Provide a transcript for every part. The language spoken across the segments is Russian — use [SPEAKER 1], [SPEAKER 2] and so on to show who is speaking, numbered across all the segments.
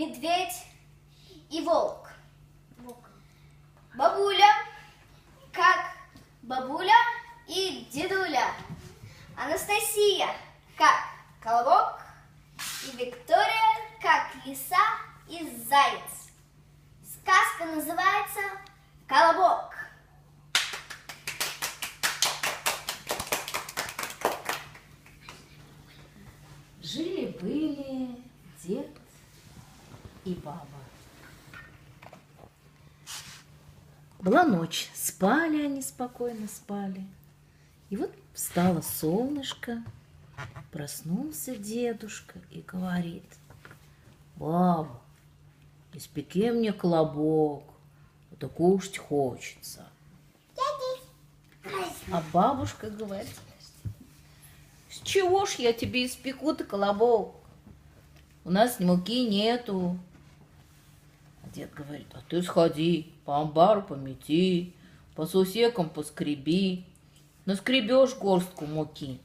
[SPEAKER 1] медведь и волк. Бабуля, как бабуля и дедуля. Анастасия, как колобок. И Виктория, как лиса и заяц. Сказка называется «Колобок».
[SPEAKER 2] Жили-были дед и баба. Была ночь, спали они спокойно, спали. И вот встало солнышко, проснулся дедушка и говорит, баба, испеки мне колобок, а то кушать хочется. А бабушка говорит, с чего ж я тебе испеку-то колобок? У нас муки нету. Дед говорит, а ты сходи, по амбару помети, по сусекам поскреби, наскребешь горстку муки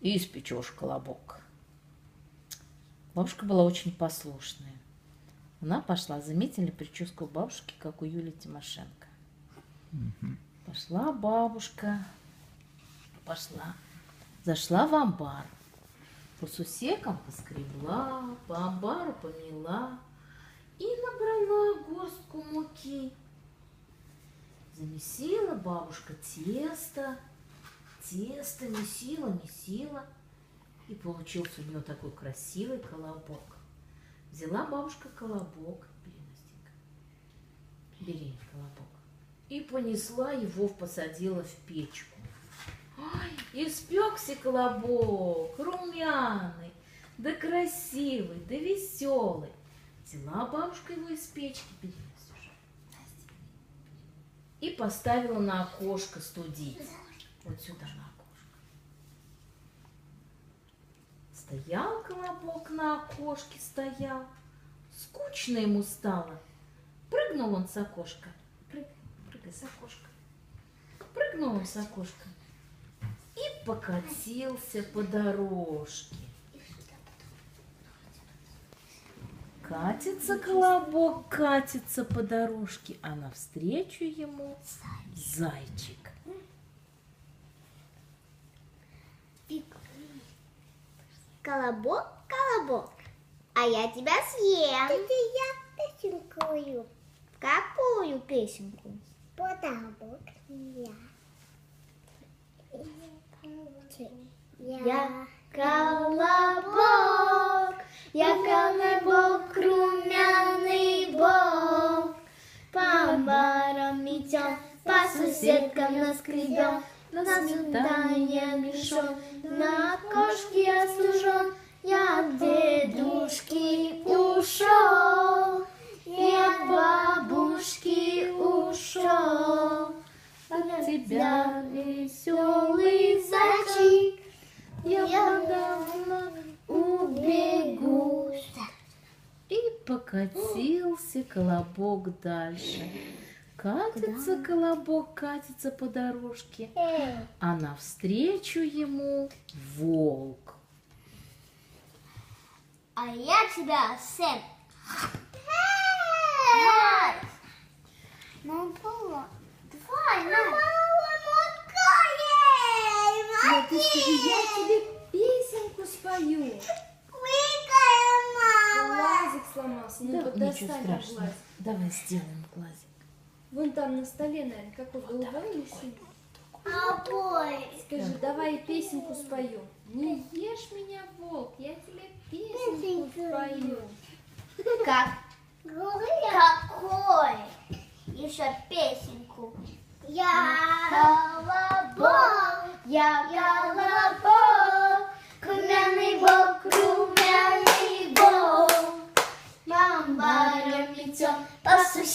[SPEAKER 2] и испечешь колобок. Бабушка была очень послушная. Она пошла, заметили прическу бабушки, как у Юлии Тимошенко. Пошла бабушка, пошла, зашла в амбар. По сусекам поскребла, по амбару помела и набрала горстку муки. Замесила бабушка тесто, тесто месила, месила, и получился у нее такой красивый колобок. Взяла бабушка колобок, бери, Настенька, бери колобок, и понесла его, посадила в печку. Ой, испекся колобок, румяный, да красивый, да веселый. Взяла бабушка его из печки, Настя, бери, и поставила на окошко студить. Вот сюда на окошко. Стоял колобок на окошке, стоял. Скучно ему стало. Прыгнул он с окошка. Прыгай, прыгай с окошка. Прыгнул он с окошка и покатился по дорожке. Катится колобок, катится по дорожке, а навстречу ему зайчик.
[SPEAKER 1] Колобок, колобок, а я тебя съем.
[SPEAKER 3] Это я песенкую.
[SPEAKER 1] Какую песенку?
[SPEAKER 3] Подобок я.
[SPEAKER 1] Я колобок, я колобок, по соседкам наскребем, на свидание мешок, на окошке остужен. Я от дедушки ушел, и от бабушки ушел. От тебя веселый зайчик, я давно убегу.
[SPEAKER 2] И покатился колобок дальше. Катится колобок, катится по дорожке, а навстречу ему волк.
[SPEAKER 1] А я тебя, Сэм.
[SPEAKER 3] Мама,
[SPEAKER 1] Давай, на.
[SPEAKER 3] мама,
[SPEAKER 4] ты скажи, я тебе песенку спою. Глазик сломался. Ну,
[SPEAKER 2] Да, ничего страшного.
[SPEAKER 4] глазик.
[SPEAKER 2] Давай сделаем глазик.
[SPEAKER 4] Вон там на столе, наверное, какой голубой висит.
[SPEAKER 3] Обои.
[SPEAKER 4] Скажи, давай песенку спою. Не ешь меня, волк, я тебе песенку спою.
[SPEAKER 1] Как? Какой? Еще песенку.
[SPEAKER 3] Я
[SPEAKER 1] Колобок, я колобок,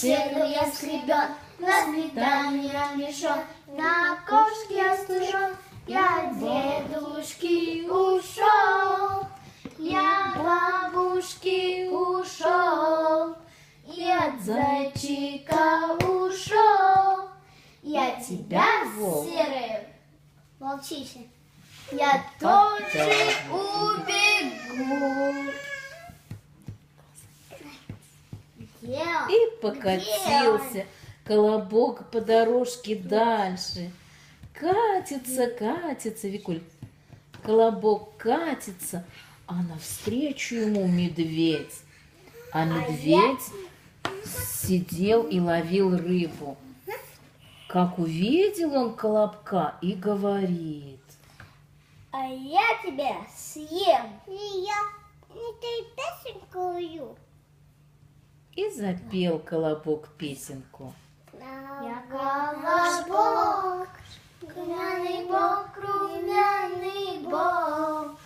[SPEAKER 1] по соседу я скребен, на свидание мешок, на остужен. Я от дедушки ушел, я от бабушки ушел, и от зайчика ушел. Я тебя, серый, молчите, я тоже
[SPEAKER 2] покатился колобок по дорожке дальше. Катится, катится, Викуль. Колобок катится, а навстречу ему медведь. А медведь сидел и ловил рыбу. Как увидел он колобка и говорит.
[SPEAKER 1] А я тебя съем.
[SPEAKER 3] И я не ты песенку
[SPEAKER 2] И запел колобок песенку.
[SPEAKER 1] Я колобок, румяный бок, румяный бок.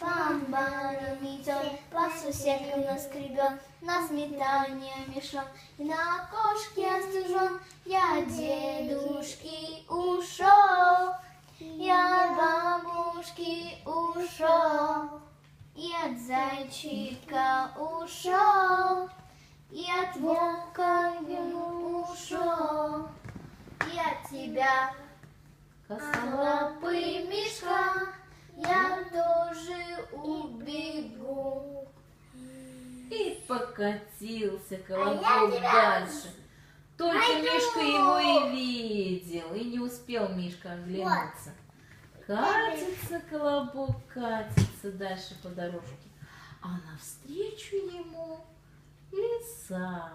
[SPEAKER 1] По амбарам идет, по соседкам наскребен, на сметане мешок, и на окошке остужен. Я дедушки ушел, я бабушки ушел, и от зайчика ушел, и от волка я ушел, и от тебя, лапы мешка, я тоже убегу.
[SPEAKER 2] И покатился колобок дальше. Только Мишка его и видел, и не успел Мишка оглянуться. Катится колобок, катится дальше по дорожке, а навстречу ему лиса.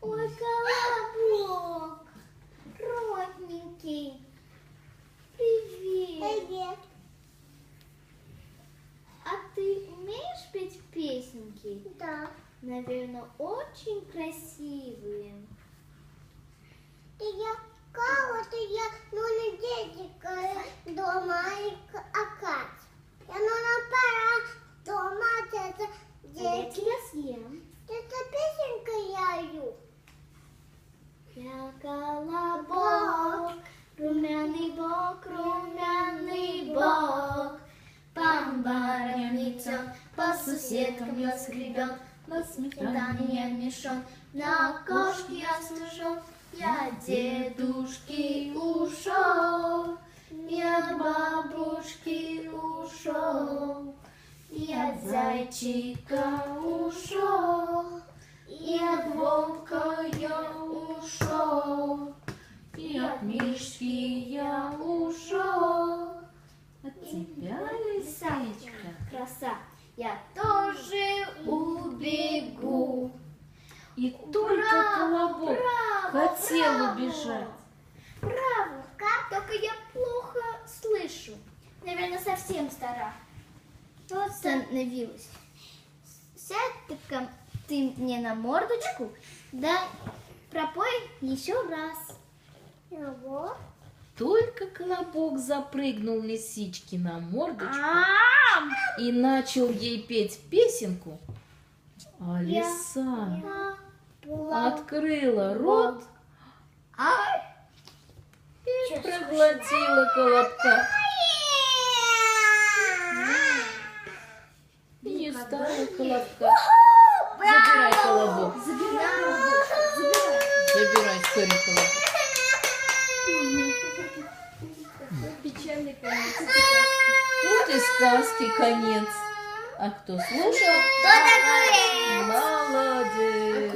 [SPEAKER 1] Ой, колобок, родненький, привет.
[SPEAKER 3] Привет.
[SPEAKER 1] А ты умеешь петь песенки?
[SPEAKER 3] Да.
[SPEAKER 1] Наверное, очень красивые.
[SPEAKER 3] Ты я кого ты я ну не дедика дома и акать. Я ну на пора дома это
[SPEAKER 1] Я
[SPEAKER 3] дети.
[SPEAKER 1] тебя съем.
[SPEAKER 3] Это песенка я ю.
[SPEAKER 1] Я колобок, румяный бок, румяный бок. По амбарам идет, по соседкам я скребен, на сметане мешон, на окошке. Я от дедушки ушел, я от бабушки ушел, я от зайчика ушел. От волка я ушел,
[SPEAKER 2] И от Мишки я ушел. От тебя, лисичка.
[SPEAKER 1] краса, я тоже убегу.
[SPEAKER 2] И только колобок
[SPEAKER 1] браво,
[SPEAKER 2] хотел
[SPEAKER 1] браво.
[SPEAKER 2] убежать.
[SPEAKER 1] Браво, как? Только я плохо слышу. Наверное, совсем стара. Вот становилась. Сядь-ка ты мне на мордочку, да пропой еще раз.
[SPEAKER 3] Его.
[SPEAKER 2] Только колобок запрыгнул лисичке на мордочку и начал ей петь песенку, а лиса открыла рот и проглотила колобка. Не стало колобка. Забирай колобок.
[SPEAKER 1] Забирай, забирай.
[SPEAKER 2] Забирай скорее колобок.
[SPEAKER 4] Печальный конец.
[SPEAKER 2] Сказки конец. А кто слушал?
[SPEAKER 1] Кто такой?
[SPEAKER 2] Молодец.